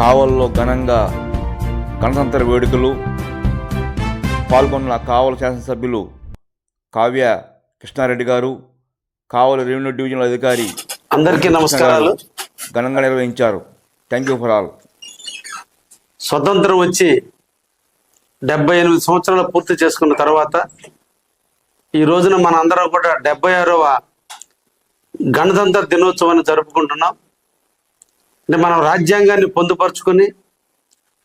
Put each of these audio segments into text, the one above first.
కావల్లో ఘనంగా గణతంత్ర వేడుకలు పాల్గొన్న కావల శాసనసభ్యులు కావ్య కృష్ణారెడ్డి గారు కావలి రెవెన్యూ డివిజనల్ అధికారి అందరికీ నమస్కారాలు. ఘనంగా నిర్వహించారు. థ్యాంక్ యూ ఫర్ ఆల్ స్వతంత్రం వచ్చి డెబ్బై ఎనిమిది సంవత్సరాలు పూర్తి చేసుకున్న తర్వాత ఈ రోజున మన అందరం కూడా డెబ్బై ఆరవ గణతంత్ర దినోత్సవాన్ని జరుపుకుంటున్నాం. అంటే మనం రాజ్యాంగాన్ని పొందుపరుచుకుని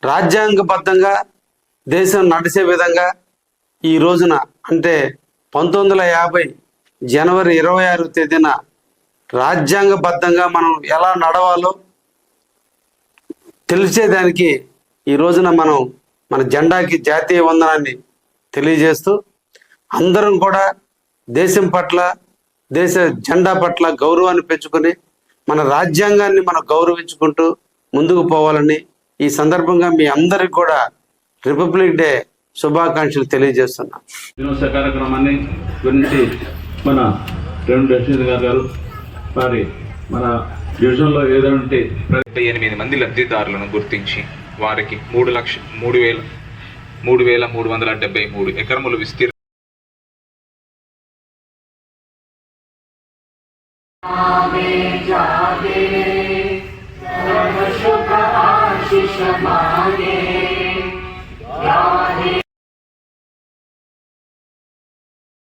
రాజ్యాంగబద్ధంగా దేశం నడిచే విధంగా ఈ రోజున అంటే పంతొమ్మిది వందల యాభై జనవరి ఇరవై ఆరు తేదీన రాజ్యాంగబద్ధంగా మనం ఎలా నడవాలో తెలిసేదానికి ఈ రోజున మనం మన జెండాకి జాతీయ వందనాన్ని తెలియజేస్తూ అందరం కూడా దేశం పట్ల దేశ జెండా పట్ల గౌరవాన్ని పెంచుకొని మన రాజ్యాంగాన్ని మనం గౌరవించుకుంటూ ముందుకు పోవాలని ఈ సందర్భంగా మీ అందరికి కూడా రిపబ్లిక్ డే శుభాకాంక్షలు తెలియజేస్తున్నా. దినోత్సవ కార్యక్రమాన్ని గురించి మన రెండు రషీద్ గారు గారు మన డివిజన్లో ఏదంటే డెబ్బై ఎనిమిది మంది లబ్ధిదారులను గుర్తించి వారికి మూడు లక్ష మూడు వేల మూడు వేల మూడు వందల డెబ్బై మూడు ఎకరములు విస్తీర్ణ আমি জাগে সর্বশুভ আশিষ মাগে